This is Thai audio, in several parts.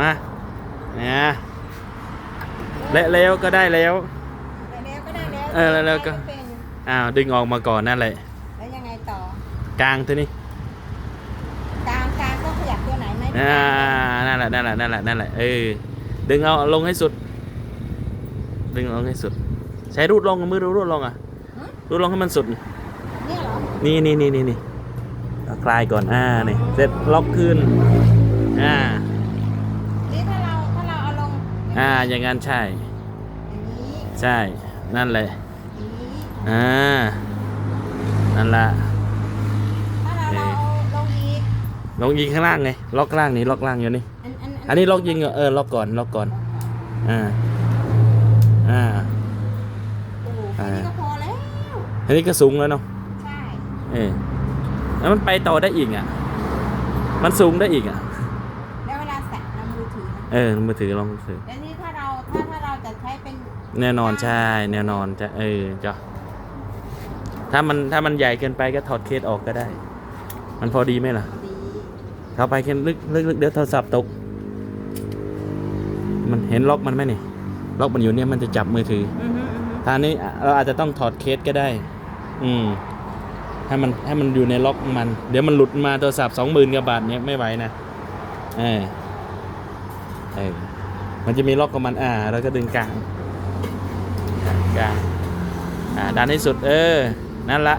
มาเนี่ยและแล้วก็ได้แล้ว แล้วก็ได้แล้วเออแล้วก็เป็นอ้าวดึงออกมาก่อนนั่นแหละแล้วยังไงต่อกลางตัวนี้กลางกลางก็ขยับตัวไหนไหมอ่านั่นแหละนั่นแหละนั่นแหละนั่นแหละเออดึงเอาลงให้สุด ดึงลงให้สุด ใช้รูดลงเอามือรูดรูดลงอะรูดลงให้มันสุด เนี่ยเหรอนี่นี่นี่นี่นี่เอาคลายก่อนอ่านี่เสร็จล็อกขึ้นอ่า นี่ถ้าเราถ้าเราเอาลง อ่าอย่างนั้นใช่อย่างนี้ใช่ นั่นแหละอย่างนี้อ่านั่นละถ้าเราเราเอาลงอีกลงยิงข้างล่างไงล็อกล่างนี่ล็อกล่างอยู่นี่ อันอันอันนี้ล็อกยิงเหรอเออล็อกก่อนล็อกก่อนอ่าอ่าโอ้โหแค่นี้ก็พอแล้วอันนี้ก็สูงแล้วเนาะใช่ เออแล้วมันไปต่อได้อีกอะ มันสูงได้อีกอะ เออมือถือลองมือถือแล้วนี่ถ้าเราถ้าถ้าเราจะใช้เป็นแน่นอนใช่ แน่นอนจะเออจ้ะถ้ามันถ้ามันใหญ่เกินไปก็ถอดเคสออกก็ได้ มันพอดีไหมล่ะดีเข้าไปแค่ลึกลึกลึกเดี๋ยวโทรศัพท์ตก มันเห็นล็อกมันไหมนี่ล็อกมันอยู่เนี่ยมันจะจับมือถืออือฮึอือฮึทางนี้อะเราอาจจะต้องถอดเคสก็ได้ อืมให้มันให้มันอยู่ในล็อกของมัน เดี๋ยวมันหลุดมาโทรศัพท์สองหมื่นกว่าบาทเนี่ยไม่ไหวนะเออ เออมันจะมีล็อกของมันอ่าเราก็ดึงกลางอ่ากลางอ่าดันให้สุดเออ นั่นละ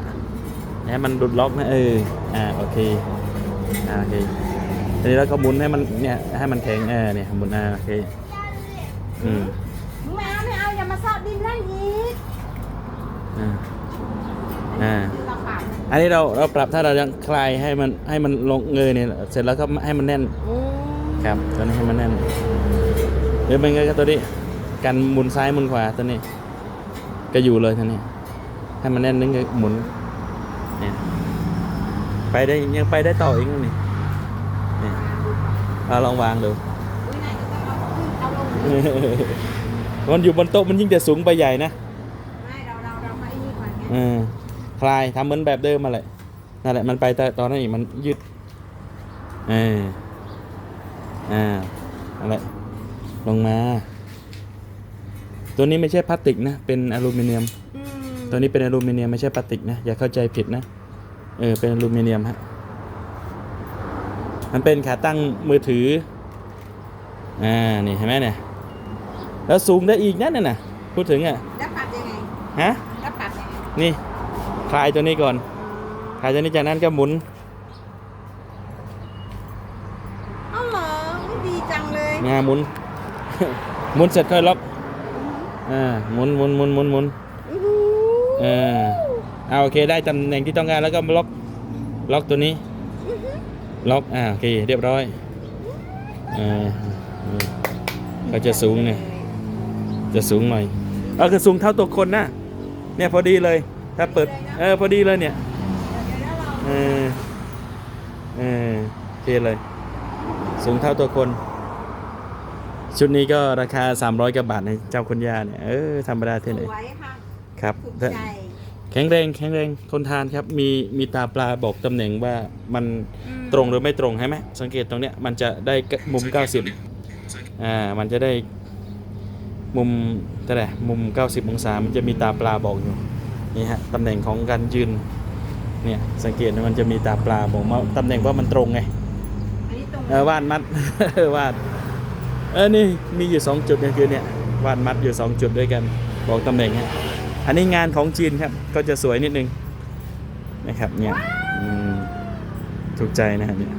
ให้มันหลุดล็อกนะเอออ่าโอเคอ่าโอเคทีนี้เราก็หมุนให้มันเนี่ยให้มันแข็งเออเนี่ยหมุนอ่าโอเคอืมไม่เอาไม่เอาอย่ามาซอกดินนั่นอีกอ่าอ่าคือเราขาดนะอันนี้เราเราปรับถ้าเรายังคลายให้มันให้มันลงเงยเนี่ยเสร็จแล้วก็ให้มันแน่นอืม ครับตัวนี้ให้มันแน่นหรือเป็นไงก็ตัวนี้กันหมุนซ้ายหมุนขวาตัวนี้ ก็อยู่เลยตัวนี้ ให้มันแน่นนึงก็หมุนเนี่ยไปได้ยังไปได้ต่ออีกนะนี่เนี่ยเอาลองวางดูอุ้ยไหนจะต้องเอาขึ้นเอาลงมันอยู่บนโต๊ะมันยิ่งจะสูงไปใหญ่นะไม่เราเราเรามาไอ้นี่ก่อนไงเออคลายทำเหมือนแบบเดิมมาเลยนั่นแหละมันไปแต่ตอนนั้นอีกมันยืดเออ อ่าอะไรลงมา ตัวนี้ไม่ใช่พลาสติกนะ เป็นอลูมิเนียมอืมตัวนี้เป็นอลูมิเนียมไม่ใช่พลาสติกนะ อย่าเข้าใจผิดนะ เออ เป็นอลูมิเนียมฮะ มันเป็นขาตั้งมือถือ อ่า นี่เห็นไหมเนี่ย แล้วสูงได้อีกนั่นน่ะ พูดถึงอะแล้วปรับยังไง ฮะแล้วปรับยังไง นี่ คลายตัวนี้ก่อน คลายตัวนี้จากนั้นก็หมุน เอ้าเหรออุ๊ยดีจั งเลยงาหมุน หมุนเสร็จค่อยล็อกอ่าหมุนหมุนหมุนหมุนหมุนเออเอาโอเคได้ตำแหน่งที่ต้องการแล้วก็ล็อกล็อกตัวนี้ ล็อกอ่าโอเคเรียบร้อยเออเออก็จะสูงเนี่ยจะสูงหน่อยเออคือสูงเท่าตัวคนนะเนี่ยพอดีเลย ถ้าเปิดเออพอดีเลยเนี่ยเดี๋ยวนะเราเออเออโอเคเลย สูงเท่าตัวคน ชุดนี้ก็ราคา 300กว่าบาทในเจ้าคุณย่าเนี่ยเออธรรมดาที่ไหนสวยค่ะครับถูกแต่ใจแข็งแรงแข็งแรงคนทานครับมีมีตาปลาบอกตำแหน่งว่ามันอืมตรงหรือไม่ตรงใช่ไหมสังเกตตรงเนี้ยมันจะได้มุม 90อ่ามันจะได้มุมเท่าไหร่มุม 90 องศามันจะมีตาปลาบอกอยู่นี่ฮะตำแหน่งของการยืนเนี่ยสังเกตนะมันจะมีตาปลาบอกว่าตำแหน่งว่ามันตรงไงอันนี้ตรงเออวาดมัดวาดเอันี่มีอยู่สองจุดเนี่ยคือเนี่ยวาดมัดอยู่สองจุดด้วยกันบอกตำแหน่งฮะอันนี้งานของจีนครับก็จะสวยนิดนึงนะครับเนี่ยถูกใจนะฮะเนี่ย